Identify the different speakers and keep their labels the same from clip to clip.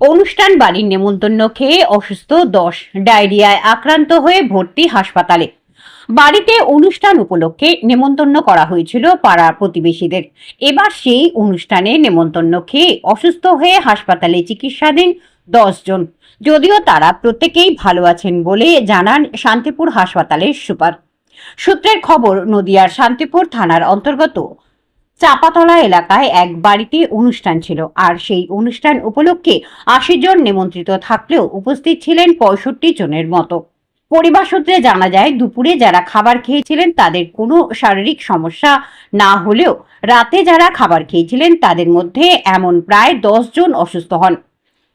Speaker 1: অনুষ্ঠান বাড়ির নেমন্তন্ন খেয়ে অসুস্থ দশ, ডায়রিয়ায় আক্রান্ত হয়ে ভর্তি হাসপাতালে। বাড়িতে অনুষ্ঠান উপলক্ষে নেমন্তন্ন করা হয়েছিল পাড়ার প্রতিবেশীদের। এবার সেই অনুষ্ঠানে নেমন্তন্ন খেয়ে অসুস্থ হয়ে হাসপাতালে চিকিৎসাধীন দশ জন। যদিও তারা প্রত্যেকেই ভালো আছেন বলে জানান শান্তিপুর হাসপাতালের সুপার। সূত্রের খবর, নদিয়ার শান্তিপুর থানার অন্তর্গত চাপাতলা এলাকায় এক বাড়িতে অনুষ্ঠান ছিল। আর সেই অনুষ্ঠান উপলক্ষে আশি জন নিমন্ত্রিত থাকলেও উপস্থিত ছিলেন পঁয়ষট্টি জনের মতো। পরিবার সূত্রে জানা যায়, দুপুরে যারা খাবার খেয়েছিলেন তাদের কোনো শারীরিক সমস্যা না হলেও রাতে যারা খাবার খেয়েছিলেন তাদের মধ্যে এমন প্রায় দশ জন অসুস্থ হন।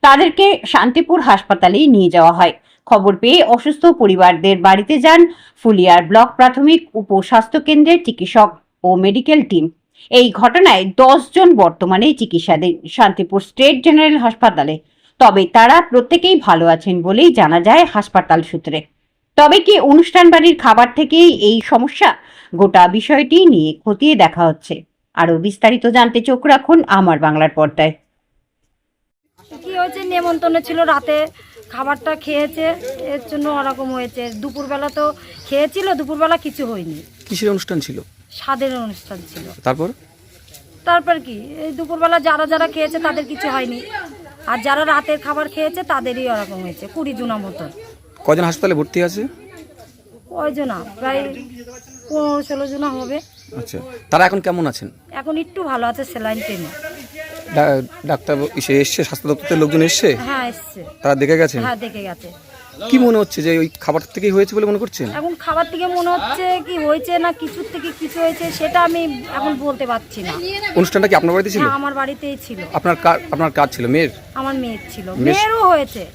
Speaker 1: তাদেরকে শান্তিপুর হাসপাতালে নিয়ে যাওয়া হয়। খবর পেয়ে অসুস্থ পরিবারদের বাড়িতে যান ফুলিয়ার ব্লক প্রাথমিক উপস্বাস্থ্য কেন্দ্রের চিকিৎসক ও মেডিকেল টিম। এই ঘটনায় দশ জন বর্তমানে চিকিৎসাধীন। শান্তিপুর স্টেট জেনারেল হাসপাতালে। তবে তারা প্রত্যেকেই ভালো আছেন বলেই জানা যায় হাসপাতাল সূত্রে। তবে কি অনুষ্ঠান বাড়ির খাবার থেকেই এই সমস্যা? গোটা বিষয়টি নিয়ে খতিয়ে দেখা হচ্ছে। আরও বিস্তারিত জানতে চোখ রাখুন আমার বাংলার পর্দায়।
Speaker 2: কি হয়েছে নেমন্তন্ন ছিল রাতে। খাবারটা খেয়েছে এর জন্য ওরকম হয়েছে। দুপুরবেলা তো খেয়েছিল দুপুরবেলা কিছু হয়নি।
Speaker 3: কিসের অনুষ্ঠান ছিল?
Speaker 2: স্বাদের অনুষ্ঠান ছিল।
Speaker 3: তারপর?
Speaker 2: তারপর কি? এই দুপুরবেলা যারা যারা খেয়েছে তাদের কিছু হয়নি। আর যারা রাতের খাবার খেয়েছে তাদেরই ওরকম হয়েছে কুড়ি জনা মতো
Speaker 3: কজন হাসপাতালে ভর্তি আছে?
Speaker 2: ওই জনা? প্রায় পনেরো ষোলো জনা হবে।
Speaker 3: আচ্ছা তারা এখন কেমন আছেন?
Speaker 2: এখন একটু ভালো আছে সেলাইন টেনে।
Speaker 3: ডাক্তার এসে এসছে স্বাস্থ্য দপ্তরের লোকজন এসছে?
Speaker 2: হ্যাঁ এসছে।
Speaker 3: তারা দেখে গেছেন?
Speaker 2: হ্যাঁ দেখে গেছে।
Speaker 3: কি মনে হচ্ছে যে ওই খাবার থেকেই হয়েছে বলে মনে করছেন?
Speaker 2: এখন খাবার থেকে মনে হচ্ছে কি হয়েছে না কিছুর থেকে কিছু হয়েছে সেটা আমি এখন বলতে পারছি না।
Speaker 3: অনুষ্ঠানটা কি আপনার বাড়িতে ছিল?
Speaker 2: হ্যাঁ আমার বাড়িতেই ছিল।
Speaker 3: আপনার কার আপনার কাজ ছিল? মেয়ের?
Speaker 2: আমার মেয়ের ছিল।
Speaker 3: মেয়ে-
Speaker 2: মেয়েরও হয়েছে।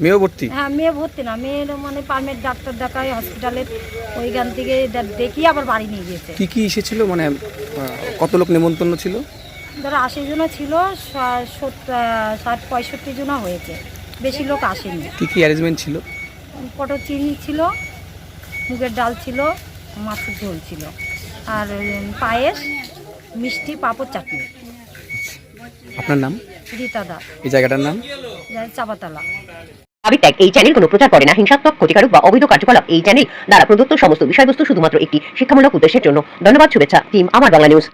Speaker 3: মেয়েও ভর্তি?
Speaker 2: হ্যাঁ মেয়ে ভর্তি না। মেয়ের মানে পারমেট ডাক্তার দেখায় হসপিটালে ওইখান থেকে দে- দেখিয়ে আবার বাড়ি নিয়ে গিয়েছে।
Speaker 3: কি কি এসেছিল মানে আহ, কত লোক নেমন্তন্ন ছিল?
Speaker 2: ধরো আশি জনা ছিল ষা- সত্তর- ষাট পঁয়ষট্টি জনা হয়েছে। বেশি লোক আসেনি।
Speaker 3: কি কি অ্যারেঞ্জমেন্ট ছিল?
Speaker 2: পটল চিনি ছিল মুগের ডাল ছিল মাছের ঝোল ছিল। আর পায়েস মিষ্টি পাঁপড় চাটনি।
Speaker 3: আপনার নাম?
Speaker 2: রীতা দা।
Speaker 3: এই জায়গাটার নাম?
Speaker 2: চাপাতলা।
Speaker 1: আবিত্যাগ এই চ্যানেল কোনো প্রচার করে না হিংসাত্মক ক্ষতিকারক বা অবৈধ কার্যকলাপ। এই চ্যানেল দ্বারা প্রদত্ত সমস্ত বিষয়বস্তু শুধুমাত্র একটি শিক্ষামূলক উদ্দেশ্যের জন্য। ধন্যবাদ শুভেচ্ছা টিম আমার বাংলা নিউজ